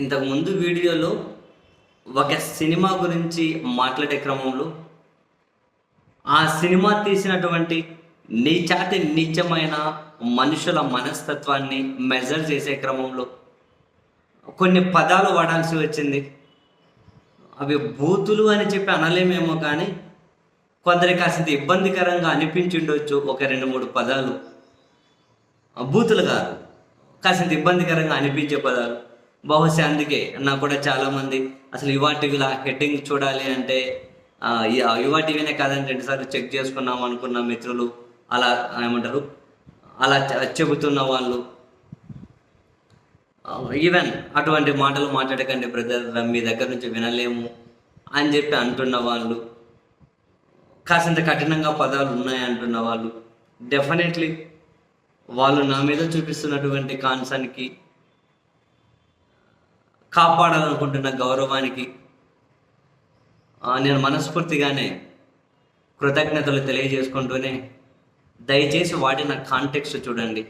ఇంతకుముందు వీడియోలో ఒక సినిమా గురించి మాట్లాడే క్రమంలో ఆ సినిమా తీసినటువంటి నీచాతి నీచమైన మనుషుల మనస్తత్వాన్ని మెజర్ చేసే క్రమంలో కొన్ని పదాలు వాడాల్సి వచ్చింది. అవి బూతులు అని చెప్పి అనలేమేమో కానీ కొందరికి కాసింత ఇబ్బందికరంగా అనిపించిండొచ్చు ఒక రెండు మూడు పదాలు. బూతులు కాదు కాసింత ఇబ్బందికరంగా అనిపించే పదాలు. బహుశా అందుకే నాకు కూడా చాలామంది అసలు యువా టీవీలో హెడ్డింగ్ చూడాలి అంటే ఆ, యువా టీవీనే కాదని రెండుసార్లు చెక్ చేసుకున్నాం అనుకున్న మిత్రులు అలా ఏమంటారు అలా చెబుతున్న వాళ్ళు. ఈవెన్ అటువంటి మాటలు మాట్లాడకండి బ్రదర్ మీ దగ్గర నుంచి వినలేము అని చెప్పి అంటున్న వాళ్ళు. కాసింత కఠినంగా పదాలు ఉన్నాయి అంటున్న వాళ్ళు. డెఫినెట్లీ వాళ్ళు నా మీద చూపిస్తున్నటువంటి కాన్సర్న్కి కాపాడాలనుకుంటున్న గౌరవానికి నేను మనస్ఫూర్తిగానే కృతజ్ఞతలు తెలియజేసుకుంటూనే దయచేసి వాడిన కాంటెక్స్ట్ చూడండి.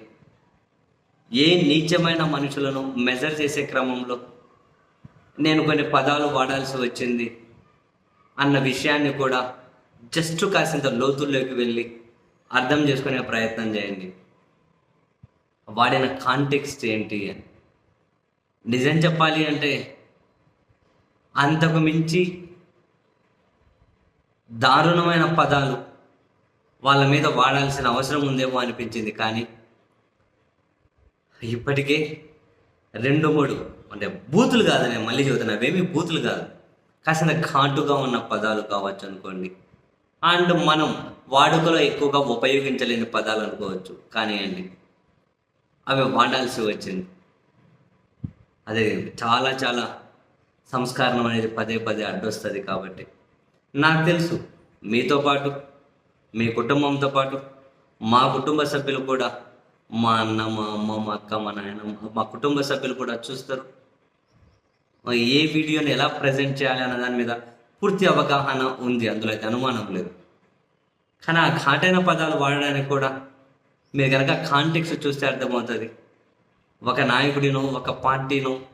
ఏ నీచమైన మనుషులను మెజర్ చేసే క్రమంలో నేను కొన్ని పదాలు వాడాల్సి వచ్చింది అన్న విషయాన్ని కూడా జస్ట్ కాసింత లోతుల్లోకి వెళ్ళి అర్థం చేసుకునే ప్రయత్నం చేయండి. వాడిన కాంటెక్స్ట్ ఏంటి అని. నిజం చెప్పాలి అంటే అంతకు మించి దారుణమైన పదాలు వాళ్ళ మీద వాడాల్సిన అవసరం ఉందేమో అనిపించింది. కానీ ఇప్పటికే రెండు మూడు అంటే బూతులు కాదు నేను మళ్ళీ చెబుతున్నా అవేమి బూతులు కాదు. కాసిన ఘాటుగా ఉన్న పదాలు కావచ్చు అనుకోండి. అండ్ మనం వాడుకలో ఎక్కువగా ఉపయోగించలేని పదాలు అనుకోవచ్చు. కానీ అండి అవి వాడాల్సి వచ్చింది. అదే చాలా చాలా సంస్కారం అనేది పదే పదే అడ్డొస్తుంది కాబట్టి. నాకు తెలుసు మీతో పాటు మీ కుటుంబంతో పాటు మా కుటుంబ సభ్యులు కూడా మా అన్న మా అమ్మ మా అక్క మా నాయన మా కుటుంబ సభ్యులు కూడా చూస్తారు. ఏ వీడియోని ఎలా ప్రజెంట్ చేయాలి అన్న దాని మీద పూర్తి అవగాహన ఉంది అందులో అయితే అనుమానం లేదు. కానీ ఆ ఘాటైన పదాలు వాడడానికి కూడా మీరు కనుక కాంటెక్స్ చూస్తే అర్థమవుతుంది. ఒక నాయకుడినో ఒక పార్టీను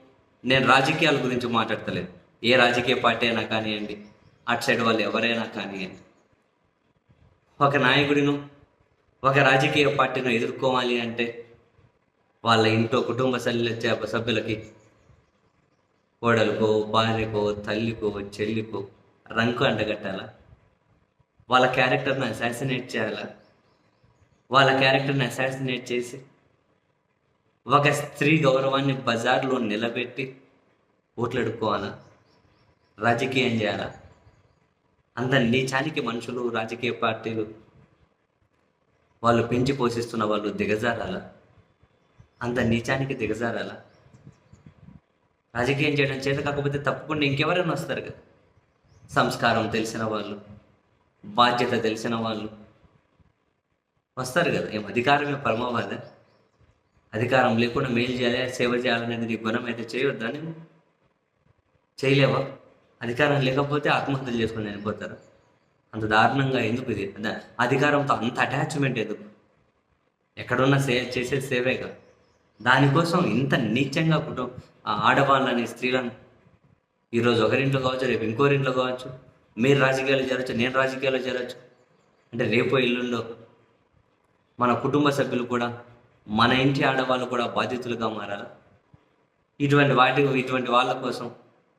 నేను రాజకీయాల గురించి మాట్లాడతలేదు. ఏ రాజకీయ పార్టీ అయినా కానివ్వండి అటు సైడ్ వాళ్ళు ఎవరైనా కానివ్వండి. ఒక నాయకుడిను ఒక రాజకీయ పార్టీను ఎదుర్కోవాలి అంటే వాళ్ళ ఇంట్లో కుటుంబ సభ్యుల సభ్యులకి కోడలకో భార్యకో తల్లికో చెల్లికో రంకు అంటగట్టాలా? వాళ్ళ క్యారెక్టర్ని అసాసినేట్ చేయాలా? వాళ్ళ క్యారెక్టర్ని అసాసినేట్ చేసి ఒక స్త్రీ గౌరవాన్ని బజార్లో నిలబెట్టి ఓట్లెడుకోవాలా రాజకీయం చేయాలా? అంత నీచానికి మనుషులు రాజకీయ పార్టీలు వాళ్ళు పెంచి పోషిస్తున్న వాళ్ళు దిగజారాలా? అంత నీచానికి దిగజారాలా? రాజకీయం చేయడం చేత కాకపోతే తప్పకుండా ఇంకెవరైనా వస్తారు కదా? సంస్కారం తెలిసిన వాళ్ళు బాధ్యత తెలిసిన వాళ్ళు వస్తారు కదా? ఏం అధికారమే పరమవాదా? అధికారం లేకుండా మేలు చేయాలి సేవ చేయాలనేది నీ గుణం అయితే చేయొద్దా నువ్వు? చేయలేవా? అధికారం లేకపోతే ఆత్మహత్యలు చేసుకుని చనిపోతారు. అంత దారుణంగా ఎందుకు ఇది? అధికారంతో అంత అటాచ్మెంట్ ఎందుకు? ఎక్కడున్నా సే చేసే సేవేగా దానికోసం ఇంత నీచంగా కుటుంబ ఆ ఆడవాళ్ళని స్త్రీలను ఈరోజు ఒకరింట్లో కావచ్చు రేపు ఇంకోరింట్లో కావచ్చు మీరు రాజకీయాలు చేరొచ్చు నేను రాజకీయాలు చేరొచ్చు. అంటే రేపు ఇల్లుల్లో మన కుటుంబ సభ్యులు కూడా మన ఇంటి ఆడవాళ్ళు కూడా బాధితులుగా మారాలి? ఇటువంటి వాటి ఇటువంటి వాళ్ళ కోసం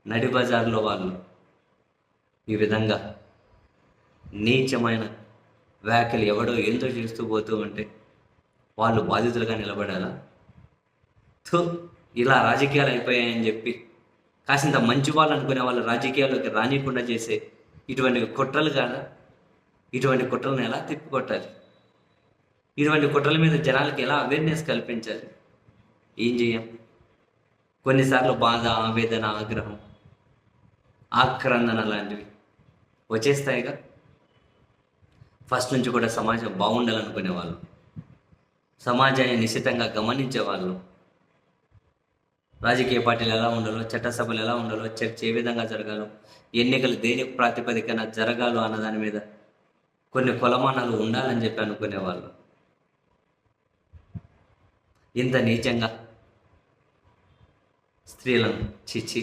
నడి బజార్లో వాళ్ళు ఈ విధంగా నీచమైన వ్యాఖ్యలు ఎవడో ఏందో చేస్తూ పోతూ ఉంటే వాళ్ళు బాధితులుగా నిలబడాలా? థు ఇలా రాజకీయాలు అయిపోయాయని చెప్పి కాసింత మంచి వాళ్ళు అనుకునే వాళ్ళు రాజకీయాల్లోకి రానియకుండా చేసే ఇటువంటి కుట్రలు కాదా? ఇటువంటి కుట్రలను ఎలా తిప్పికొట్టాలి? ఇటువంటి కుట్రల మీద జనాలకి ఎలా అవేర్నెస్ కల్పించాలి? ఏం చేయం? కొన్నిసార్లు బాధ ఆవేదన ఆగ్రహం ఆక్రందన లాంటివి వచ్చేస్తాయిగా. ఫస్ట్ నుంచి కూడా సమాజం బాగుండాలనుకునే వాళ్ళు సమాజాన్ని నిశ్చితంగా గమనించే వాళ్ళు రాజకీయ పార్టీలు ఎలా ఉండాలో చట్టసభలు ఎలా ఉండాలో చర్చ ఏ విధంగా జరగాలో ఎన్నికలు దేని ప్రాతిపదికన జరగాలో అన్న దాని మీద కొన్ని కొలమానాలు ఉండాలని చెప్పి అనుకునేవాళ్ళు ఇంత నీచంగా. స్త్రీలను చిచి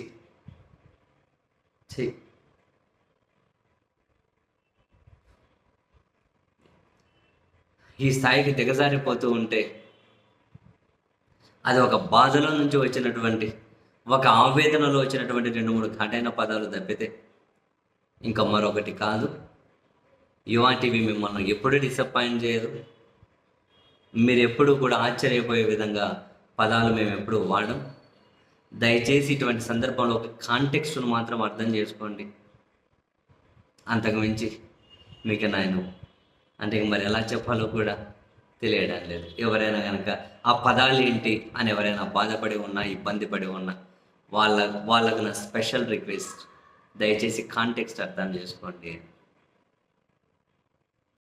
చి ఈ స్థాయికి దిగజారిపోతూ ఉంటే అది ఒక బాధలో నుంచి వచ్చినటువంటి ఒక ఆవేదనలో వచ్చినటువంటి రెండు మూడు ఘటైన పదాలు తప్పితే ఇంకా మరొకటి కాదు. ఇవాటివి మిమ్మల్ని ఎప్పుడు డిసప్పాయింట్ చేయదు. మీరు ఎప్పుడు కూడా ఆశ్చర్యపోయే విధంగా పదాలు మేము ఎప్పుడు వాడం దయచేసి ఇటువంటి సందర్భంలో ఒక కాంటెక్స్ట్ను మాత్రం అర్థం చేసుకోండి. అంతకు మించి మీకు నేను అంటే మరి ఎలా చెప్పాలో కూడా తెలియడం లేదు. ఎవరైనా కనుక ఆ పదాలు ఏంటి అని ఎవరైనా బాధపడి ఉన్నా ఇబ్బంది పడి ఉన్నా వాళ్ళ వాళ్ళకు నా స్పెషల్ రిక్వెస్ట్ దయచేసి కాంటెక్స్ట్ అర్థం చేసుకోండి.